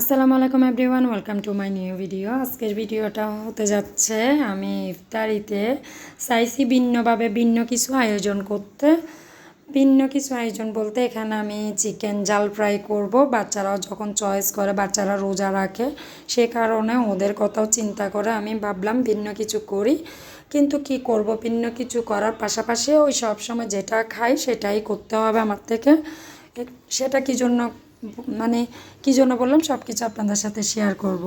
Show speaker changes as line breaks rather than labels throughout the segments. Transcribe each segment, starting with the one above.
আসসালামু আলাইকুম everyone, welcome to my new video. আজকের ভিডিওটা হতে যাচ্ছে, আমি ইফতারিতে চাইছি ভিন্নভাবে ভিন্ন কিছু আয়োজন করতে। ভিন্ন কিছু আয়োজন বলতে এখানে আমি চিকেন জাল ফ্রাই করব, বাচ্চারাও যখন চয়েস করে, বাচ্চারা রোজা রাখে, সে কারণে ওদের কথাও চিন্তা করে আমি ভাবলাম ভিন্ন কিছু করি। কিন্তু কি করব, ভিন্ন কিছু করার পাশাপাশি ওই সব সময় যেটা খাই সেটাই করতে হবে আমার থেকে। সেটা কি জন্য মানে কী জন্য বললাম? সব কিছু আপনাদের সাথে শেয়ার করব।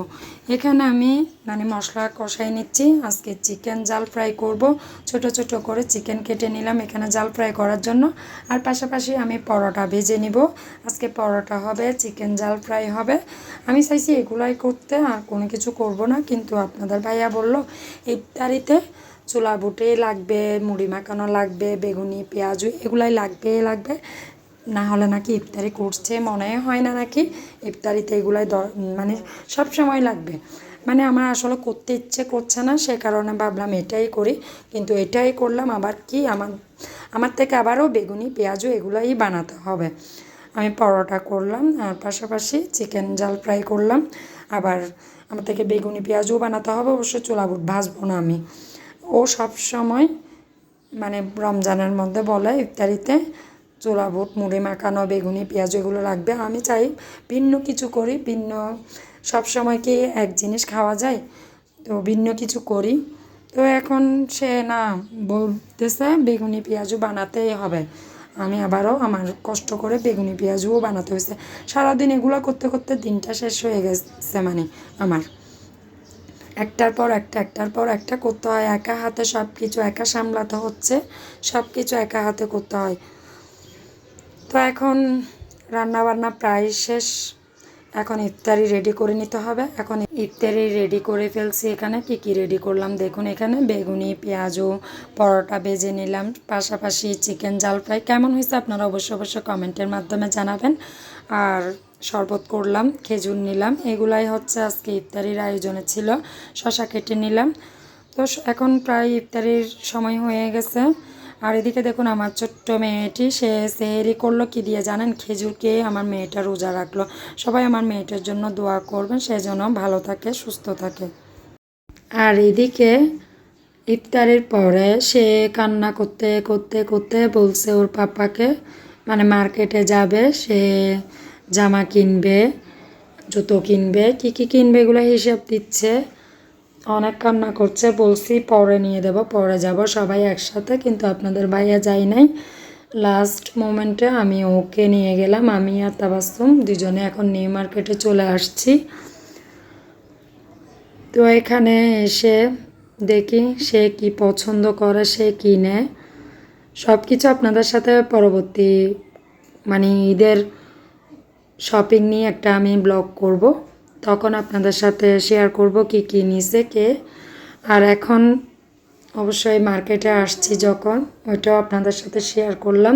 এখানে আমি মানে মশলা কষাই নিচ্ছি। আজকে চিকেন জাল ফ্রাই করব। ছোট ছোট করে চিকেন কেটে নিলাম এখানে জাল ফ্রাই করার জন্য। আর পাশাপাশি আমি পরোটা ভেজে নিব। আজকে পরোটা হবে চিকেন জাল ফ্রাই হবে। আমি চাইছি এগুলাই করতে, আর কোনো কিছু করব না। কিন্তু আপনাদের ভাইয়া বলল ইফতারিতে চুলা বুটে লাগবে, মুড়ি মাখানো লাগবে, বেগুনি, পেঁয়াজ, এগুলাই লাগবে লাগবে। না হলে নাকি ইফতারি করছে, মনে হয় না নাকি? ইফতারিতে এগুলাই মানে সব সময় লাগবে। মানে আমার আসলে করতে ইচ্ছে করছে না, সে কারণে ভাবলাম এটাই করি। কিন্তু এটাই করলাম, আবার কি? আমার আমার থেকে আবারও বেগুনি পেঁয়াজও এগুলাই বানাতে হবে। আমি পরোটা করলাম, আর পাশাপাশি চিকেন জাল ফ্রাই করলাম। আবার আমার থেকে বেগুনি, পেঁয়াজও বানাতে হবে, অবশ্য চোলা বুট ভাজবো না আমি। ও সব সময় মানে রমজানের মধ্যে বলে ইফতারিতে চোলা বুট, মুড়ি মাখানো, বেগুনি, পেঁয়াজ, এগুলো লাগবে। আমি চাই ভিন্ন কিছু করি, ভিন্ন সব সময় কি এক জিনিস খাওয়া যায়? তো ভিন্ন কিছু করি। তো এখন সে না বলতেছে বেগুনি পেঁয়াজও বানাতেই হবে। আমি আবারও আমার কষ্ট করে বেগুনি পেঁয়াজও বানাতে হয়েছে। সারাদিন এগুলো করতে করতে দিনটা শেষ হয়ে গেছে মানে আমার। একটার পর একটা, একটার পর একটা করতে হয়। একা হাতে সব কিছু একা সামলাতে হচ্ছে সব কিছু একা হাতে করতে হয়। তো এখন রান্না বান্না প্রায় শেষ। এখন ইফতারি রেডি করে নিতে হবে। এখন ইফতারি রেডি করে ফেলছি এখানে। কি কি রেডি করলাম দেখুন এখানে। বেগুনি পেঁয়াজও পরোটা বেজে নিলাম। পাশাপাশি চিকেন জাল ফ্রাই কেমন হয়েছে আপনারা অবশ্যই অবশ্যই কমেন্টের মাধ্যমে জানাবেন। আর শরবত করলাম, খেজুর নিলাম। এগুলাই হচ্ছে আজকে ইফতারির আয়োজনে ছিল। শশা কেটে নিলাম। তো এখন প্রায় ইফতারির সময় হয়ে গেছে। আর এদিকে দেখুন আমার ছোট্ট মেয়েটি, সে সেহেরি করল কি দিয়ে জানেন? খেজুরকে আমার মেয়েটা রোজা রাখল। সবাই আমার মেয়েটার জন্য দোয়া করবেন, সে যেন ভালো থাকে, সুস্থ থাকে। আর এদিকে ইফতারের পরে সে কান্না করতে করতে করতে বলছে ওর পাপাকে মানে মার্কেটে যাবে, সে জামা কিনবে, জুতো কিনবে, কী কী কিনবে এগুলো হিসাব দিচ্ছে। অনেক কান্না করছে, বলছি পরে নিয়ে দেব, পরে যাব, সবাই একসাথে, কিন্তু আপনাদের ভাইয়া যাই নাই। লাস্ট মোমেন্টে আমি ওকে নিয়ে গেলাম, আমি আর তাবাসুম দুজনে এখন নিউ মার্কেটে চলে আসছি। তো এখানে এসে দেখি সে কি পছন্দ করে, সে কিনে সব কিছু আপনাদের সাথে পরবর্তী মানে ঈদের শপিং নিয়ে একটা আমি ব্লগ করব। তখন আপনাদের সাথে শেয়ার করব কি কি নিছে কে। আর এখন অবশ্যই মার্কেটে আসছি যখন ওইটাও আপনাদের সাথে শেয়ার করলাম।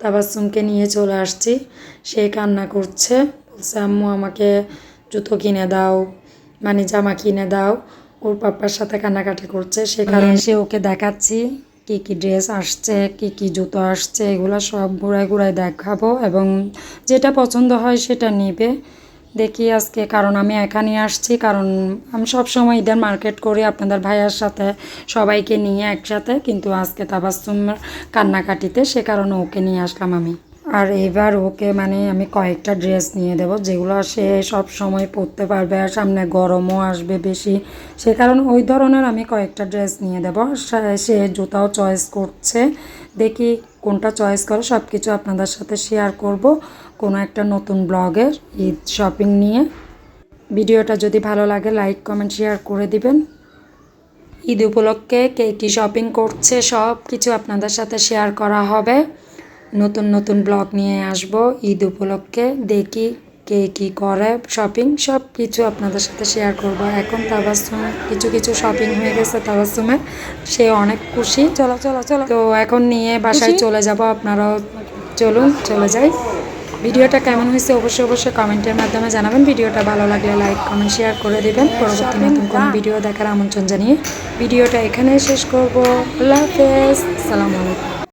তাবাসুমকে নিয়ে চলে আসছি সে কান্না করছে বলছে আম্মু আমাকে জুতো কিনে দাও মানে জামা কিনে দাও। ওর পাপ্পার সাথে কান্নাকাটি করছে সে কারণে এসে ওকে দেখাচ্ছি কি কি ড্রেস আসছে কি কি জুতো আসছে এগুলো সব ঘুরায় ঘুরায় দেখাবো এবং যেটা পছন্দ হয় সেটা নিবে। দেখি আজকে, কারণ আমি এখানে আসছি, কারণ আমি সবসময় ঈদের মার্কেট করি আপনাদের ভাইয়ার সাথে, সবাইকে নিয়ে একসাথে, কিন্তু আজকে তাবাসুম কান্নাকাটিতে সে কারণে ওকে নিয়ে আসলাম আমি। আর এবার ওকে মানে আমি কয়েকটা ড্রেস নিয়ে দেব, যেগুলো সে সব সময় পরতে পারবে আর সামনে গরমও আসবে বেশি। সে কারণে ওই ধরনের আমি কয়েকটা ড্রেস নিয়ে দেব। সে- জুতাও চয়েস করছে। দেখি কোনটা চয়েস করে সব কিছু আপনাদের সাথে শেয়ার করব কোনো একটা নতুন ব্লগের ঈদ শপিং নিয়ে। ভিডিওটা যদি ভালো লাগে, লাইক, কমেন্ট, শেয়ার করে দিবেন। ঈদ উপলক্ষে কে কী শপিং করছে সব কিছু আপনাদের সাথে শেয়ার করা হবে। নতুন নতুন ব্লগ নিয়ে আসব ঈদ উপলক্ষে। দেখি কে কী করে শপিং সব কিছু আপনাদের সাথে শেয়ার করব। এখন তাবাসুম কিছু কিছু শপিং হয়ে গেছে তাবাসুমের সে অনেক খুশি। চলো চলো চলো। তো এখন নিয়ে বাসায় চলে যাব। আপনারাও চলুন চলে যাই। ভিডিওটা কেমন হয়েছে অবশ্যই অবশ্যই কমেন্টের মাধ্যমে জানাবেন। ভিডিওটা ভালো লাগলে লাইক কমেন্ট শেয়ার করে দিবেন। পরবর্তী নতুন কোনো ভিডিও দেখার আমন্ত্রণ জানিয়ে ভিডিওটা এখানেই শেষ করব। আল্লাহ হাফেজ। আসসালামু আলাইকুম।